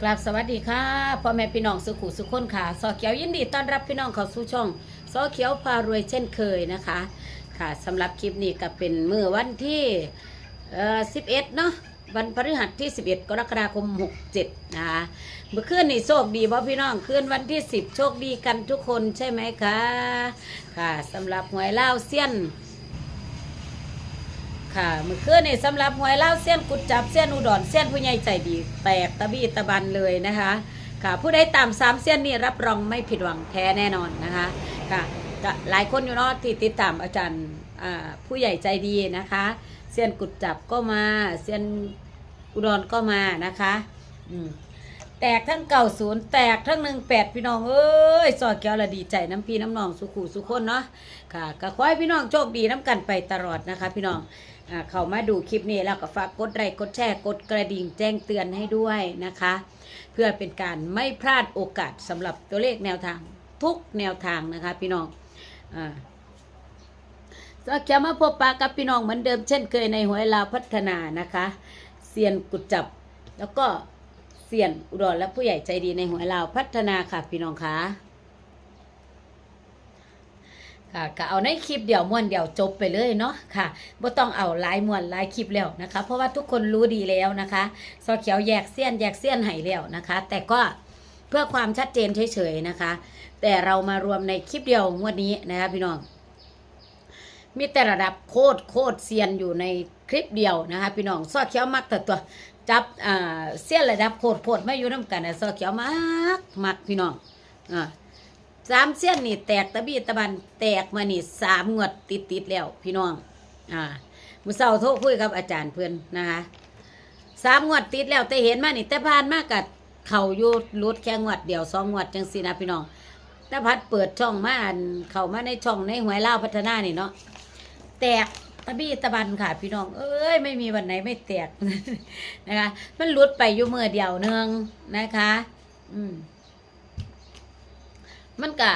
กราบสวัสดีค่ะพ่อแม่พี่น้องสุขุสุขคนค่ะซอเขียวยินดีต้อนรับพี่น้องเข้าสู่ช่องซอเขียวพารวยเช่นเคยนะคะค่ะสำหรับคลิปนี้ก็เป็นมือวันที่เอ่อ11 เนาะวันพฤหัสที่ 11 กรกฎาคม 67 นะคะเมื่อคืนนี่โชคดีบ่พี่น้องคืนวันที่ 10 โชคดีกันทุกคนใช่ไหมคะค่ะสำหรับหวยเล่าเซียน ค่ะเมื่อคืนนี่สำหรับหวยเล่าเส้นกุดจับเส้นอุดรเส้นผู้ใหญ่ใจดี แตกตะบี้ตะบันเลยนะคะ ค่ะ ผู้ใดตามสามเส้นนี่รับรองไม่ผิดหวังแท้แน่นอนนะคะค่ะหลายคนอยู่เนาะที่ติดตามอาจารย์ผู้ใหญ่ใจดีนะคะเส้นกุดจับก็มาเส้นอุดรก็มานะคะอืมแตกทั้งเก่าศูนย์แตกทั้งหนึ่งแปดพี่น้องเอ้ยซอยแก้วละดีใจน้ำพี่น้ำนองสุขูสุขคนเนาะค่ะก็ขอให้พี่น้องโชคดีน้ำกันไปตลอดนะคะ พี่น้อง เข้ามาดูคลิปนี้แล้วก็ฝากกดไลค์กดแชร์กดกระดิ่งแจ้งเตือนให้ด้วยนะคะ เพื่อเป็นการไม่พลาดโอกาสสำหรับตัวเลขแนวทางทุกแนวทางนะคะ พี่น้องอ่าสักแค่มาพบปะกับพี่น้องเหมือนเดิมเช่นเคยในหวยลาวพัฒนานะคะเซียนกุดจับ แล้วก็เซียนอุดรและผู้ใหญ่ใจดีในหวยลาวพัฒนาค่ะพี่น้องคะ ค่ะก็เอาในคลิปเดียวม้วนเดียวจบไปเลยเนาะค่ะบ่ต้องเอาหลายม้วนหลายคลิปแล้วนะคะ เพราะว่าทุกคนรู้ดีแล้วนะคะซอเขียวแยกเสี้ยนแยกเสี้ยนให้แล้วนะคะ แต่ก็เพื่อความชัดเจนเฉยๆนะคะ แต่เรามารวมในคลิปเดียวงวดนี้นะคะพี่น้อง มีแต่ระดับโคตรโคตรเซียนอยู่ในคลิปเดียวนะคะ พี่น้องซอเขียวมักแต่ตัวจับเสี้ยนระดับโคตรโคตรไม่อยู่น้ำกันนะซอเขียวมักมักพี่น้องอ่า สามเส้นนี่แตกตะบีตะบันแตกมานี่สามงวดติดติดแล้ว พี่น้อง อ่ามือเศร้าโทรคุยกับอาจารย์เพื่อนนะคะสามงวดติดแล้วแต่เห็นมานี่แต่ผ่านมากกัดเข่าอยู่รุดแค่งวดเดียวสองงวดจังสินะพี่น้องแต่พัดเปิดช่องมาเข้ามาในช่องในหวยเล่าพัฒนานี่เนาะแตกตะบี้ตะบันค่ะ พี่น้อง เอ้ยไม่มีวันไหนไม่แตกนะคะ มันหลุดไปอยู่มือเดียวเนืองนะคะ อืม มันกะ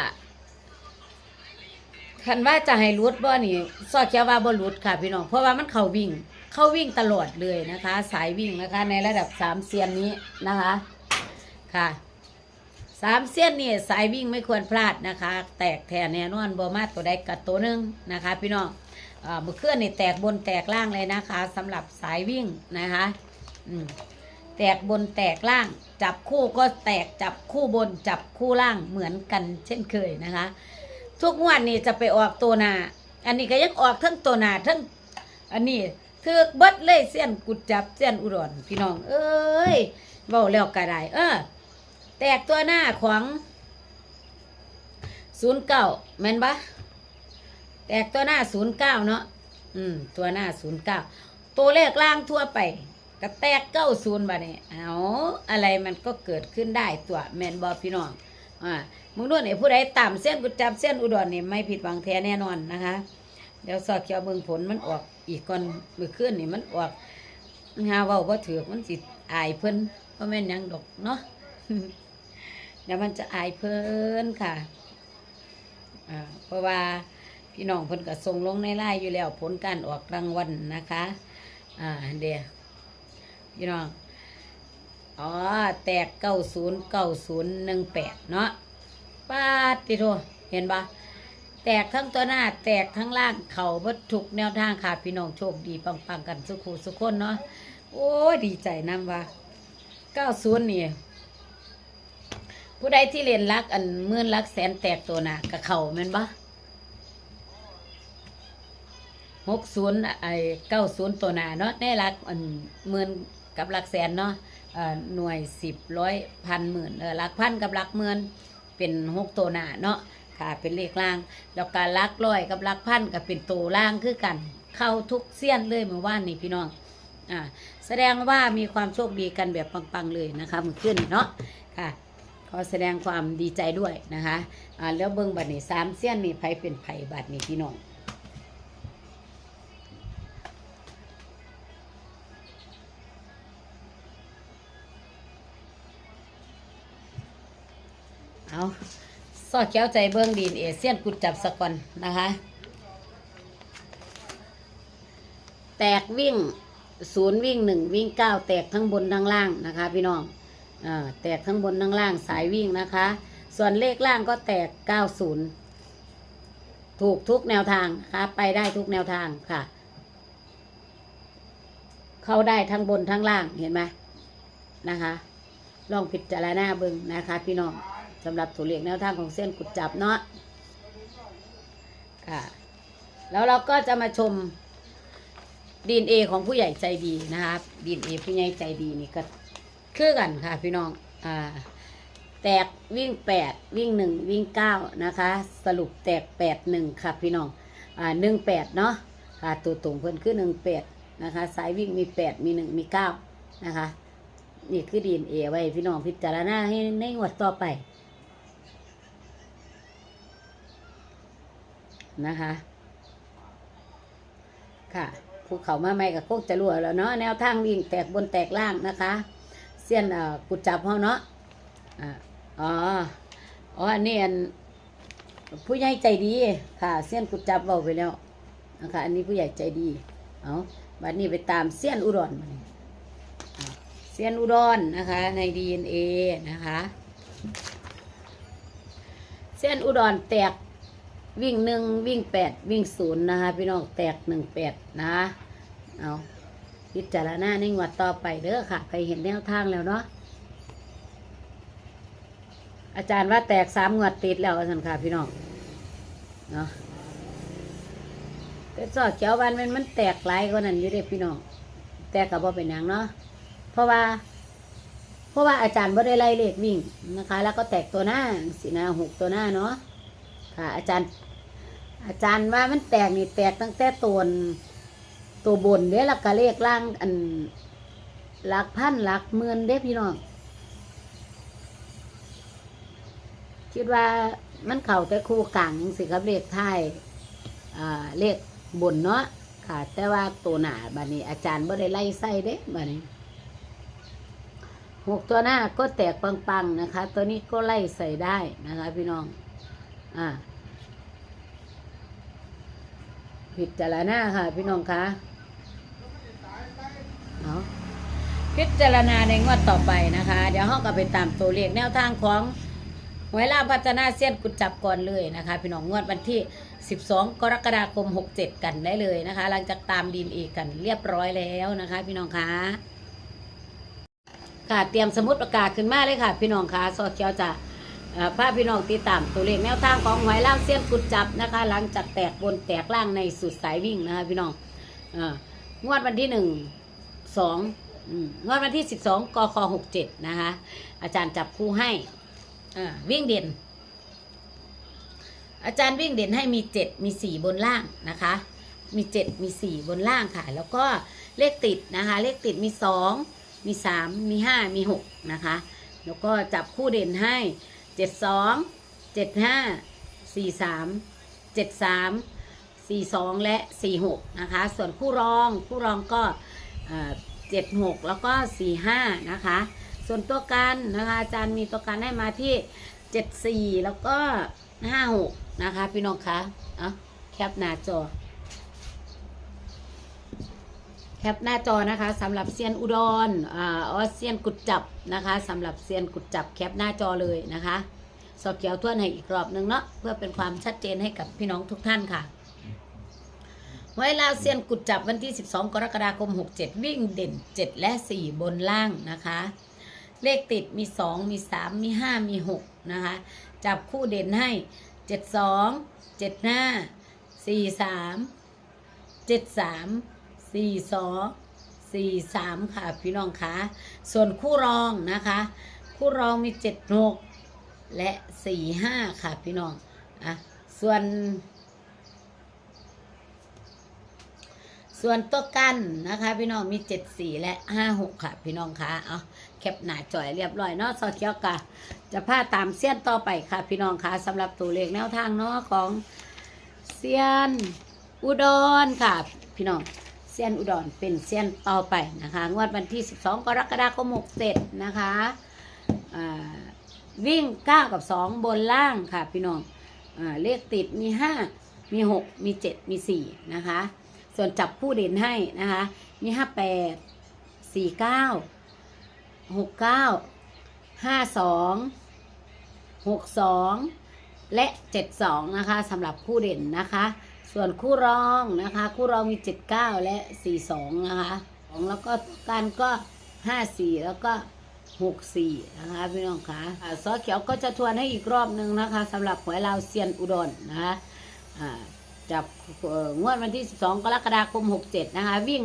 คันว่าจะให้รุดบ่นี่ซอเขียวว่าบ่รุดค่ะพี่น้องเพราะว่ามันเข้าวิ่ง เข้าวิ่งตลอดเลยนะคะ สายวิ่งนะคะ ในระดับสามเซียนนี้นะคะค่ะสามเซียนนี่สายวิ่งไม่ควรพลาดนะคะ แตกแทนแน่นอนบ่มาตัวใดกับตัวหนึงนะคะ พี่น้องอ่าเมื่อคืนนี่แตกบนแตกล่างเลยนะคะสำหรับสายวิ่งนะคะ อืม แตกบนแตกล่าง จับคู่ก็แตกจับคู่บนจับคู่ล่างเหมือนกัน เช่นเคยนะคะ ทุกงวันนี้จะไปออกตัวหนา อันนี้ก็ยังออกทั้งตัวหนาทั้งอันนี้ถือเบิดเลยเส้นกุดจับเส้นอุดรพี่น้อง เอ้ยเบาแล้วก็ได้เออ แตกตัวหน้าของศูนย์เก้าแม่นปะแตกตัวหน้าศูนย์เก้าเนาะอืมตัวหน้าศูนย์เก้าตัวเลขล่างทั่วไป ก็แตกเก้าศูนย์บาเนี่ยเอาอะไรมันก็เกิดขึ้นได้ตัวแมนบอพี่น้องอ่ามึงด้วยเนี่ยผู้ใดต่ำเส้นกุจับเส้นอุดรเนี่ยไม่ผิดหวังแท้แน่นอนนะคะ เดี๋ยวสอบเขียวเบิ่งผลมันออกอีกก่อนมือขึ้นนี่มันออกหาเว่าบ่ถือมันสิอายเพิ่นเพราะแม่นยังดอกเนาะเดี๋ยวมันจะอายเพิ่นค่ะอ่าเพราะว่าพี่น้องเพิ่นก็ส่งลงในไลน์อยู่แล้วผลการออกรางวัลนะคะ อ่าเดี๋ยว พี่น้องอ๋อแตกเก้าศูนย์เก้าศูนย์หนึ่งแปดเนาะป้าดติโทเห็นปะแตกทั้งตัวหน้าแตกทั้งล่างเขาวัตถุกแนวทางค่ะพี่น้องโชคดีปังๆกันสุขุสุขคนเนาะโอ้ดีใจน้ำว่าเก้าศูนย์นี่ผู้ใดที่เรียนรักอันหมื่นรักแสนแตกตัวหน้ากับเขาแม่นปะหกศูนย์ไอเก้าศูนย์ตัวหนาเนาะได้หลักอันหมื่น กับหลักแสนเนาะหน่วยสิบร้อยพันหมื่นเออหลักพันกับหลักหมื่นเป็นหกตัวหนาเนาะค่ะเป็นเลขล่าง แล้วการลักร้อยกับลักพันก็เป็นตัวล่างคือกัน เข้าทุกเสี้ยนเลยเมื่อวานนี่พี่น้องอ่าแสดงว่ามีความโชคดีกันแบบปังๆเลยนะคะมือขึ้นเนาะค่ะขอแสดงความดีใจด้วยนะคะอ่าแล้วเบิ้งบัตรนี่สามเสี้ยนนี่ไผเป็นไผบัตรนี่พี่น้อง เอาซอดแก้วใจเบิ้องดีนเอเซียนกุดจับสะก่อนนะคะ แตกวิ่งศูนย์วิ่งหนึ่งวิ่งเก้าแตกทั้งบนทั้งล่างนะคะ พี่น้องอแตกทั้งบนทั้งล่างสายวิ่งนะคะ ส่วนเลขล่างก็แตก90ถูกทุกแนวทางนะคะไปได้ทุกแนวทางค่ะ เข้าได้ทั้งบนทั้งล่างเห็นไหมนะคะ ลองพิจารณาเบิ่งนะคะ พี่น้อง สำหรับตัวเลขแนวทางของเส้นกุดจับเนาะค่ะ แล้วเราก็จะมาชมดีเอของผู้ใหญ่ใจดีนะคะดีเอผู้ใหญ่ใจดีนี่ก็คือกันค่ะพี่น้องอ่าแตกวิ่งแปดวิ่งหนึ่งวิ่งเก้านะคะ สรุปแตกแปดหนึ่งค่ะพี่น้องอ่าหนึ่งแปดเนาะค่ะตัวตรงเพิ่นคือหนึ่งแปดนะคะสายวิ่งมีแปดมีหนึ่งมีเก้านะคะ นี่คือดีเอไว้พี่น้องพิจารณาให้ในงวดต่อไป นะคะ ค่ะภูเขามาใหม่กับโคกจะรั่วแล้วเนาะแนวทางวิ่งแตกบนแตกล่างนะคะเสี้ยนอ่อกุดจับเขาเนาะอ๋ออ๋ออันนี้อันผู้ใหญ่ใจดีค่ะ เสี้ยนกุดจับเบาไปแล้วนะคะอันนี้ผู้ใหญ่ใจดีเอาบัดนี้ไปตามเสี้ยนอุดรมาเสี้ยนอุดรนะคะใน DNA นะคะ เส้นอุดรแตก วิ่งหนึ่งวิ่งแปดวิ่งศูนย์นะคะ พี่น้องแตกหนึ่งแปดนะเอาพิจารณาในงวดต่อไปเด้อค่ะใครเห็นแนวทางแล้วเนาะอาจารย์ว่าแตกสามงวดติดแล้วสันค่ะพี่น้องเนาะแต่สอดเขียววันมันมันแตกหลายกว่านั้นอยู่เด้พี่น้องแตกกับบ่เป็นหยังเนาะเพราะว่า เพราะว่าอาจารย์บ่ได้ไล่เลขวิ่งนะคะ แล้วก็แตกตัวหน้าสินะหกตัวหน้าเนาะค่ะ อาจารย์ อาจารย์ว่ามันแตกนี่แตกตั้งแต่ตัวตัวบนเด้แล้วก็เลขล่างอันหลักพันหลักหมื่นเด้พี่น้องคิดว่ามันเข่าแต่คู่กลางจังสิครับเลขท้ายอ่าเลขบนเนาะค่ะ แต่ว่าตัวหนาบานี้ อาจารย์บ่ได้ไล่ไส้เด้บานี้หกตัวหน้าก็แตกปังๆนะคะ ตัวนี้ก็ไล่ใส่ได้นะคะ พี่น้อง อ่า พิจารณาค่ะ พี่น้องคะเอาพิจารณาในงวดต่อไปนะคะ เดี๋ยวเราก็ไปตามตัวเลขแนวทางของหวยลาพัฒนาเสี้ยนกุดจับก่อนเลยนะคะ พี่น้องงวดวันที่ 12 กรกฎาคม 67 กันได้เลยนะคะ หลังจากตามดินเอกกันเรียบร้อยแล้วนะคะ พี่น้องคะค่ะเตรียมสมุดประกาศขึ้นมาเลยค่ะ พี่น้องคะซอเขียวจะ เอ่อพาพี่น้องติดตามตัวเลขแนวทางของหวยล่างเสี้ยนกุดจับนะคะ หลังจากแตกบนแตกล่างในสุดสายวิ่งนะคะพี่น้องงวดวันที่หนึ่งสองงวดวันที่สิบสองกคหกเจ็ดนะคะ อาจารย์จับคู่ให้วิ่งเด่น อาจารย์วิ่งเด่นให้มีเจ็ดมีสี่บนล่างนะคะ มีเจ็ดมีสี่บนล่างค่ะ แล้วก็เลขติดนะคะ เลขติดมีสองมีสามมีห้ามีหกนะคะ แล้วก็จับคู่เด่นให้ เจ็ดสองเจ็ดห้าสี่สามเจ็ดสามสี่สองและสี่หกนะคะ ส่วนคู่รองคู่รองก็เจ็ดหกแล้วก็สี่ห้านะคะ ส่วนตัวกันนะคะอาจารย์มีตัวกันให้มาที่เจ็ดสี่แล้วก็ห้าหกนะคะ พี่น้องคะเอาแคปหน้าจอ แคปหน้าจอนะคะสำหรับเซียนอุดรอ่าออเซียนกุดจับนะคะสำหรับเซียนกุดจับแคปหน้าจอเลยนะคะ สอบเขียวทวนให้อีกรอบหนึ่งเนาะเพื่อเป็นความชัดเจนให้กับพี่น้องทุกท่านค่ะไว้ลาวเซียนกุดจับวันที่ 12 กรกฎาคม 67 วิ่งเด่น 7 และ 4 บนล่างนะคะ เลขติดมี 2 มี 3 มี 5 มี 6 นะคะ จับคู่เด่นให้ 72 75 43 73 สี่สองสี่สามค่ะ พี่น้องคะส่วนคู่รองนะคะ คู่รองมีเจ็ดหกและสี่ห้าค่ะ พี่น้องอะส่วน ส่วนตัวกันนะคะ พี่น้องมีเจ็ดสี่และห้าหกค่ะ พี่น้องคะเอาแคปหน้าจ่อยเรียบร้อยเนาะซอเคียวกะจะพาตามเสี้ยนต่อไปค่ะ พี่น้องคะสำหรับตัวเลขแนวทางเนาะของเซียนอุดรค่ะ พี่น้อง ซียนอุดรเป็นเซียนต่อไปนะคะงวดวันที่ 12 กรกฎาคม67นะคะวิ่ง 9 กับ 2 บนล่างค่ะพี่น้องอเลขติดมี 5 มี 6 มี 7 มี 4 นะคะ ส่วนจับผู้เด่นให้นะคะ มี 58 49 69ห้าสองหกสองและเจ็ดสองนะคะสำหรับคู่เด่นนะคะ ส่วนคู่รองนะคะ คู่รองมีเจ็ดเก้าและสี่สองนะคะของแล้วก็การก็ห้าสี่แล้วก็หกสี่นะคะพี่น้องคะอ่าซอสเขียวก็จะทวนให้อีกรอบหนึ่งนะคะสำหรับหวยลาวเซียนอุดรนะคะจับงวดวันที่ 12 กรกฎาคม 67 นะคะ วิ่ง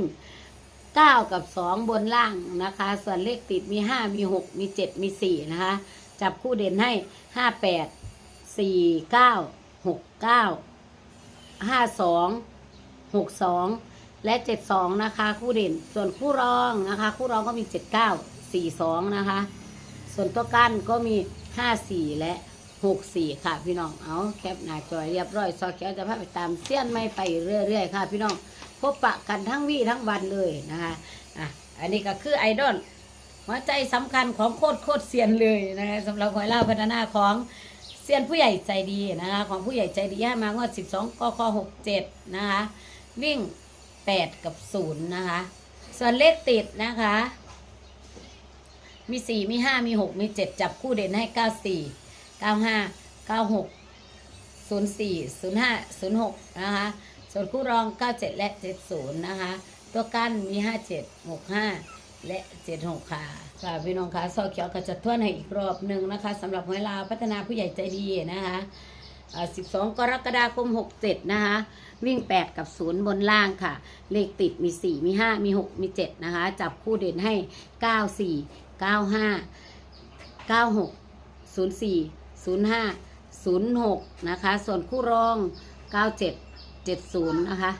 9 กับ 2 บนล่างนะคะ ส่วนเลขติดมี 5 มี 6 มี 7 มี 4 นะคะ จับคู่เด่นให้ 58 4 9 6 9 52 62และ72นะคะ คู่เด่นส่วนคู่รองนะคะ คู่รองก็มี79 42นะคะ ส่วนตัวกั้นก็มี54และ64ค่ะพี่น้องเอาแคปหน้าจอยเรียบร้อยซอแก้วจะพาไปตามเสี้ยนไม่ไปเรื่อยๆค่ะ พี่น้องพบปะกันทั้งวี่ทั้งวันเลยนะคะอะอันนี้ก็คือไอดอลหัวใจสำคัญของโคตรโคตรเซียนเลยนะคะสำหรับหอยล่าพัฒนาของ เซียนผู้ใหญ่ใจดีนะคะของผู้ใหญ่ใจดีให้มางวด 12กค67 นะคะ วิ่ง 8 กับ 0 นะคะ ส่วนเลขติดนะคะ มีสี่มีห้ามีหกมีเจ็ดจับคู่เด่นให้เก้าสี่เก้าห้าเก้าหกศูนะคะ ส่วนคู่รองเก้าเจ็ดและเจ็ดศูนะคะ ตัวกั้นมีห้าเจ็ดหกห้า และเจ็ดหกค่ะค่ะพี่น้องคะซอเขียวก็จะทวนให้อีกรอบหนึ่งนะคะสำหรับหวยลาวพัฒนาผู้ใหญ่ใจดีนะคะ12 กรกฎาคม 67 นะคะ วิ่ง 8 กับ 0 บนล่างค่ะ เลขติดมี 4 มี 5 มี 6 มี 7 นะคะ จับคู่เด่นให้ 9 4 9 5 9 6 0 4 0 5 0 6 นะคะ ส่วนคู่รอง 97 70 นะคะ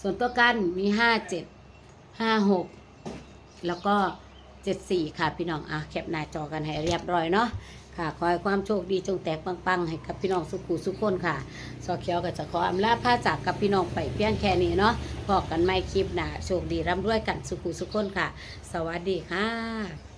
ส่วนตัวกันมี 57 56 แล้วก็ 74 ค่ะพี่น้องอะแคปหน้าจอกันให้เรียบร้อยเนาะค่ะขอให้ความโชคดีจงแตกปังๆ ให้กับพี่น้องสุขุสุขคนค่ะซอเขียวก็จะขออำลาผ้าจากกับพี่น้องไปเพียงแค่นี้เนาะพอกันไม่คลิปหนาโชคดีร่ำรวยกันสุขุสุขคนค่ะ สวัสดีค่ะ